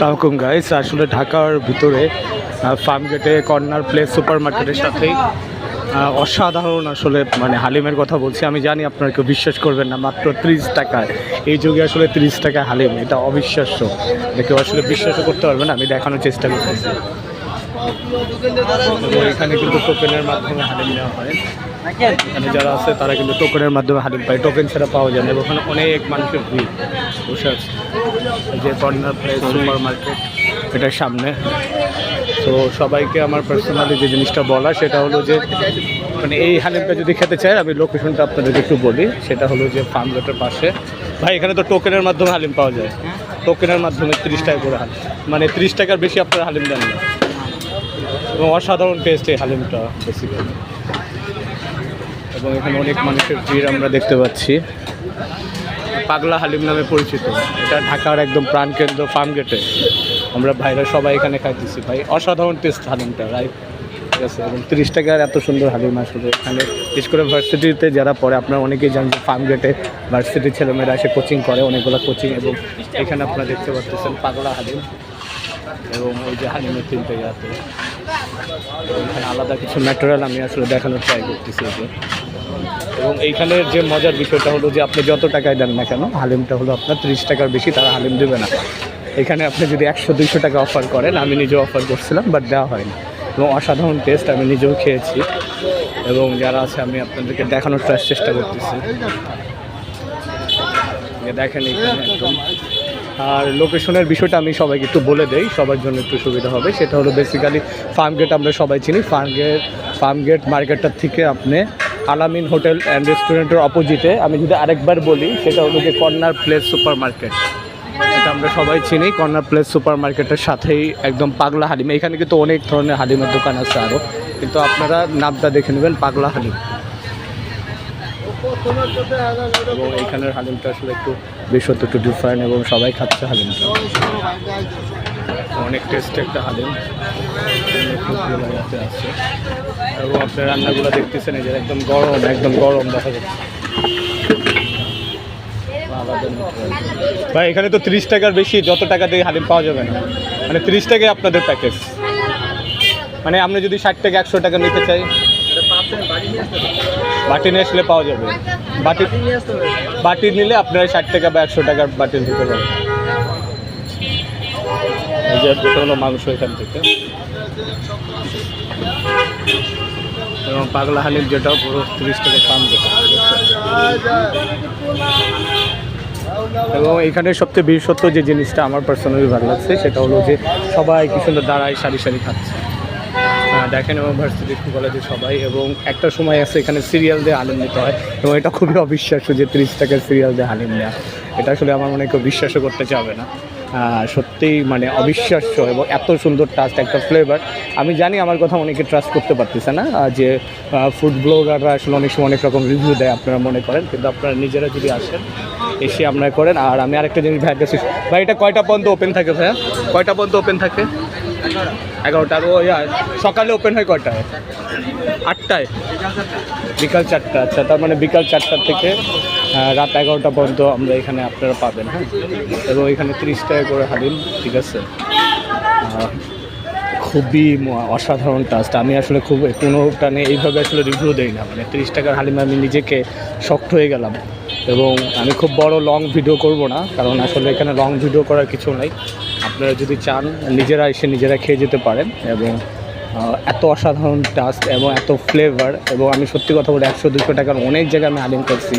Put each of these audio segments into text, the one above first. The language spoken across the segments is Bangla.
সালামালাইকুম গাইস আসলে ঢাকার ভিতরে ফার্ম গেটে কর্নার প্লেস সুপার মার্কেটের সাথেই অসাধারণ আসলে মানে হালিমের কথা বলছি। আমি জানি আপনারা কেউ বিশ্বাস করবেন না, মাত্র ত্রিশ টাকায়। এই যুগে আসলে ত্রিশ টাকায় হালিম, এটা অবিশ্বাস্য। এটা কেউ আসলে বিশ্বাসও করতে পারবে না, আমি দেখানোর চেষ্টা করতেছি। এখানে কিন্তু টোকেনের মাধ্যমে হালিম নেওয়া হয়। এখানে যারা আছে তারা কিন্তু টোকেনের মাধ্যমে হালিম পায়। টোকেন ছাড়া পাওয়া যায় না। ওখানে অনেক মানুষের ভিড়। বসে আছে। যে কর্নার প্লেস সুপার মার্কেট এটার সামনে। তো সবাইকে আমার পার্সোনালি যে জিনিসটা বলা সেটা হলো যে মানে এই হালিমটা যদি খেতে চাই আমি লোকেশনটা আপনাদেরকে একটু বলি। সেটা হলো যে ফার্ম গেটের পাশে। ভাই এখানে তো টোকেনের মাধ্যমে হালিম পাওয়া যায়। টোকেনের মাধ্যমে তিরিশ টাকা করে হালিম। মানে তিরিশ টাকার বেশি আপনারা হালিম দেন না। এবং অসাধারণ টেস্ট এই হালিমটা বেসিক্যালি এবং এখানে অনেক মানুষের ভিড় আমরা দেখতে পাচ্ছি। পাগলা হালিম নামে পরিচিত। এটা ঢাকার একদম প্রাণকেন্দ্র ফার্ম গেটে আমরা ভাইরা সবাই এখানে খাইতেছি। ভাই, অসাধারণ টেস্ট হালিমটা রাইট ঠিক আছে, এবং তিরিশ টাকার এত সুন্দর হালিম আসলে এখানে। বিশেষ করে ভার্সিটিতে যারা পড়ে, আপনারা অনেকেই জানেন যে ফার্ম গেটে ভার্সিটির ছেলেমেয়েরা এসে কোচিং করে, অনেকগুলো কোচিং এবং এখানে আপনারা দেখতে পাচ্ছেন পাগলা হালিম। এবং ওই যে হালিমের তিনটে ইয়াতে। এখানে আলাদা কিছু ম্যাটেরিয়াল আমি আসলে দেখানোর ট্রাই করতেছি যে এবং এইখানের যে মজার বিষয়টা হলো যে আপনি যত টাকায় দেন না কেন, হালিমটা হলো আপনার ত্রিশ টাকার বেশি, তারা হালিম দেবে না। এখানে আপনি যদি একশো, দুইশো টাকা অফার করেন, আমি নিজেও অফার করছিলাম বাট দেওয়া হয়নি। এবং অসাধারণ টেস্ট আমি নিজেও খেয়েছি। এবং যারা আছে, আমি আপনাদেরকে দেখানোর চেষ্টা করতেছি। দেখেন এখানে একদম আর লোকেশনের বিষয়টা আমি সবাইকে একটু বলে দেই, সবার জন্য একটু সুবিধা হবে। সেটা হলো বেসিক্যালি ফার্ম গেট আমরা সবাই চিনি। ফার্ম গেট ফার্ম গেট মার্কেটটার থেকে আপনি আলামিন হোটেল অ্যান্ড রেস্টুরেন্টের অপোজিটে আমি যদি আরেকবার বলি, সেটা হলো যে কর্নার প্লেস সুপার মার্কেট এটা আমরা সবাই চিনি। কর্নার প্লেস সুপার মার্কেটের সাথেই একদম পাগলা হালিম। এখানে কিন্তু অনেক ধরনের হালিমের দোকান আছে আরও কিন্তু আপনারা নামটা দেখে নেবেন, পাগলা হালিম। এবং এইখানের হালিমটা আসলে একটু বিশ্বত একটু ডিফারেন্ট এবং সবাই খাচ্ছে হালিম। অনেক টেস্ট একটা হালিম। আছে। এবং আপনার রান্নাগুলো দেখতেছেন এই যে একদম গরম একদম গরম দেখা যাচ্ছে। ভাই এখানে তো তিরিশ টাকার বেশি যত টাকা দিয়ে হালিম পাওয়া যাবে না। মানে তিরিশ টাকায় আপনাদের প্যাকেজ মানে আপনি যদি ষাট টাকা একশো টাকা নিতে চাই বাটি নিয়ে আসলে পাওয়া যাবে। বাটি বাটি নিলে আপনারা ষাট টাকা বা একশো টাকার বাটি দিতে পারবেন এই যে মাংস এখান থেকে। এবং পাগলা হালিম যেটা পুরো তিরিশ টাকা দাম যেটা। এবং এখানে সবচেয়ে বিশেষত্ব যে জিনিসটা আমার পার্সোনালি ভালো লাগছে, সেটা হলো যে সবাই কি সুন্দর দাঁড়ায়, সারি সারি খাচ্ছে। দেখেন এবং ভার্সিটি কলেজে সবাই এবং একটা সময় আছে এখানে সিরিয়াল দিয়ে হালিম নিতে হয় এবং এটা খুবই অবিশ্বাস্য যে তিরিশ টাকার সিরিয়াল দিয়ে হালিম নেওয়া এটা আসলে আমার মনে কেউ বিশ্বাসও করতে চাবে না। সত্যিই মানে অবিশ্বাস্য এবং এত সুন্দর টাস্ট একটা ফ্লেভার আমি জানি আমার কথা অনেকে ট্রাস্ট করতে পারতেছে না যে ফুড ব্লগাররা আসলে অনেক সময় অনেক রকম রিভিউ দেয়, আপনারা মনে করেন। কিন্তু আপনারা নিজেরা যদি আসেন, এসে আপনারা করেন। আর আমি আরেকটা জিনিস ভাইয়ের ভাই, এটা কয়টা পর্যন্ত ওপেন থাকে ভাইয়া? কয়টা পর্যন্ত ওপেন থাকে? এগারোটা। আর ও সকালে ওপেন হয় কটায় আটটায়। বিকাল চারটা আচ্ছা তার মানে বিকাল চারটা থেকে রাত এগারোটা পর্যন্ত আমরা এখানে আপনারা পাবেন হ্যাঁ? এবং এখানে তিরিশ টাকা করে হালিম, ঠিক আছে? খুবই অসাধারণ টাস্ট আমি আসলে খুব কোনো টানে এইভাবে আসলে রিভিউ দেই না। মানে তিরিশ টাকার হালিম আমি নিজেকে শক্ত হয়ে গেলাম। এবং আমি খুব বড় লং ভিডিও করব না, কারণ আসলে এখানে লং ভিডিও করার কিছু নাই। আপনারা যদি চান, নিজেরা এসে নিজেরা খেয়ে যেতে পারেন এবং এত অসাধারণ টাস্ট এবং এত ফ্লেভার এবং আমি সত্যি কথা বলি একশো দুশো টাকার অনেক জায়গায় আমি হালিম করছি।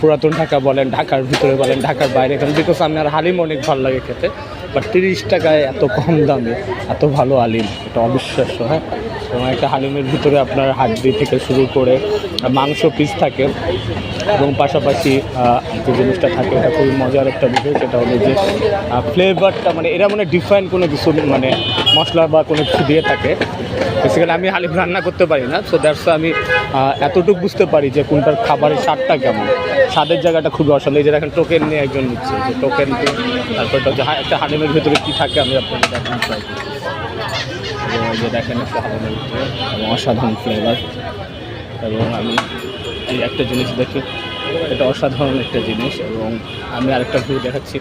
পুরাতন ঢাকা বলেন, ঢাকার ভিতরে বলেন, ঢাকার বাইরে কারণ বিকজ আমি আর হালিম অনেক ভালো লাগে খেতে। বাট তিরিশ টাকায় এত কম দামে, এত ভালো হালিম এটা অবিশ্বাস্য হ্যাঁ? এবং একটা হালিমের ভিতরে আপনার হাড্ডি থেকে শুরু করে মাংস পিস থাকে, এবং পাশাপাশি যে জিনিসটা থাকে, এটা খুবই মজার একটা বিষয়, সেটা হলো যে ফ্লেভারটা মানে এরা মানে ডিফারেন্ট কোনো কিছু মানে মশলা বা কোনো কিছু দিয়ে থাকে। বেসিক্যালি আমি হালিম রান্না করতে পারি না সো দ্যাটস আমি এতটুকু বুঝতে পারি যে কোনটার খাবারের স্বাদটা কেমন। স্বাদের জায়গাটা খুবই অসাধারণ এই যে দেখেন টোকেন নিয়ে একজন নিচ্ছে। যে টোকেন তারপর একটা হচ্ছে হা- একটা হালিমের ভিতরে কী থাকে আমি আপনাকে দেখানো এবং যে দেখেন একটা হালিমের ভিতরে অসাধারণ ফ্লেভার এবং আমি এই একটা জিনিস দেখি, এটা অসাধারণ একটা জিনিস। এবং আমি আরেকটা ভিউ দেখাচ্ছি।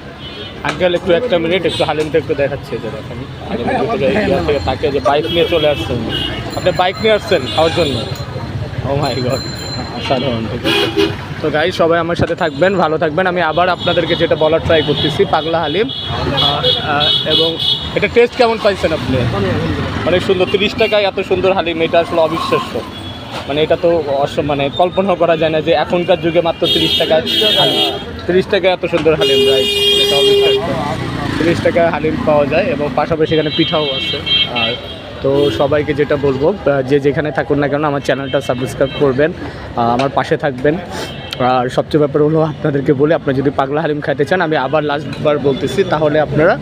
আঙ্কেল একটু একটা মিনিট একটু হালিমটা একটু দেখাচ্ছে যে দেখেন থেকে তাকে যে বাইক নিয়ে চলে আসছেন। আপনি বাইক নিয়ে আসছেন খাওয়ার জন্য? ও মাই গড সাধারণ ঠিক আছে তো গাই সবাই আমার সাথে থাকবেন, ভালো থাকবেন। আমি আবার আপনাদেরকে যেটা বলার ট্রাই করতেছি, পাগলা হালিম। এবং এটা টেস্ট কেমন পাইছেন আপনি? অনেক সুন্দর, তিরিশ টাকায় এত সুন্দর হালিম, এটা আসলে অবিশ্বাস্য। মানে এটা তো অস মানে কল্পনা করা যায় না যে এখনকার যুগে মাত্র তিরিশ টাকায় তিরিশ টাকায় এত সুন্দর হালিম রাইট এটা অবিশ্বাস্য। তিরিশ টাকায় হালিম পাওয়া যায় এবং পাশাপাশি এখানে পিঠাও আছে। আর তো সবাইকে যেটা বলব যে যেখানে থাকুন না কেন, আমার চ্যানেলটা সাবস্ক্রাইব করবেন আমার পাশে থাকবেন। আর সবচেয়ে ব্যাপার হলো আপনাদেরকে বলে আপনারা যদি পাগলা হালিম খাইতে চান, আমি আবার লাস্টবার বলতেছি, তাহলে আপনারা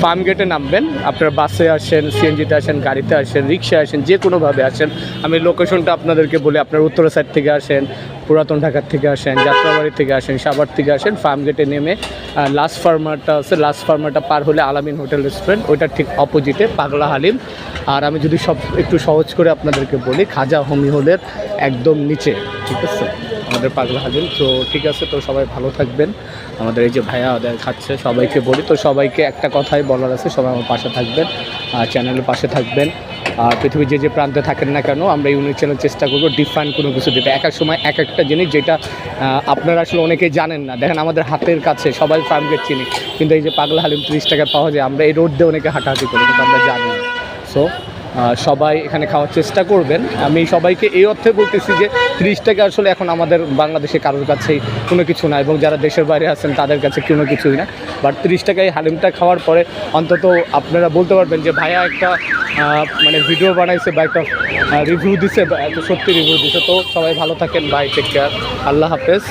ফার্ম গেটে নামবেন। আপনারা বাসে আসেন সিএনজিতে আসেন, গাড়িতে আসেন রিক্সায় আসেন যে কোনোভাবে আসেন। আমি লোকেশনটা আপনাদেরকে বলি, আপনার উত্তরা সাইড থেকে আসেন, পুরাতন ঢাকার থেকে আসেন, যাত্রাবাড়ি থেকে আসেন, সাভার থেকে আসেন ফার্ম গেটে নেমে লাস্ট ফার্মারটা আছে লাস্ট ফার্মারটা পার হলে আলামিন হোটেল রেস্টুরেন্ট ওইটা ঠিক অপোজিটে পাগলা হালিম। আর আমি যদি সব একটু সহজ করে আপনাদেরকে বলি, খাজা হোমি হলের একদম নিচে, ঠিক আছে? আমাদের পাগলা হালিম তো ঠিক আছে, তো সবাই ভালো থাকবেন। আমাদের এই যে ভাইয়া ওদের খাচ্ছে, সবাইকে বলি, তো সবাইকে একটা কথাই বলার আছে, সবাই আমার পাশে থাকবেন, আর চ্যানেলের পাশে থাকবেন। আর পৃথিবীর যে যে প্রান্তে থাকেন না কেন, আমরা ইউনিক চ্যানেল চেষ্টা করব, ডিফাইন কোনো কিছু দিতে। এক এক সময় এক একটা জিনিস যেটা আপনারা আসলে অনেকেই জানেন না। দেখেন, আমাদের হাতের কাছে সবাই ফার্ম গেট চিনি, কিন্তু এই যে পাগলা হালিম তিরিশ টাকা পাওয়া যায়, আমরা এই রোড দিয়ে অনেকে হাঁটাহাঁটি করি, কিন্তু আমরা জানি না। সো সবাই এখানে খাওয়ার চেষ্টা করবেন। আমি সবাইকে এই অর্থে বলতেছি যে ত্রিশ টাকা আসলে এখন আমাদের বাংলাদেশে কারোর কাছেই কোনো কিছু না, এবং যারা দেশের বাইরে আছেন তাদের কাছে কোনো কিছুই না। বাট তিরিশ টাকায় হালিমটা খাওয়ার পরে অন্তত আপনারা বলতে পারবেন যে ভাইয়া একটা মানে ভিডিও বানাইছে বা একটা রিভিউ দিছে, বা সত্যি রিভিউ দিছে। তো সবাই ভালো থাকেন বাই টেক কেয়ার আল্লাহ হাফেজ।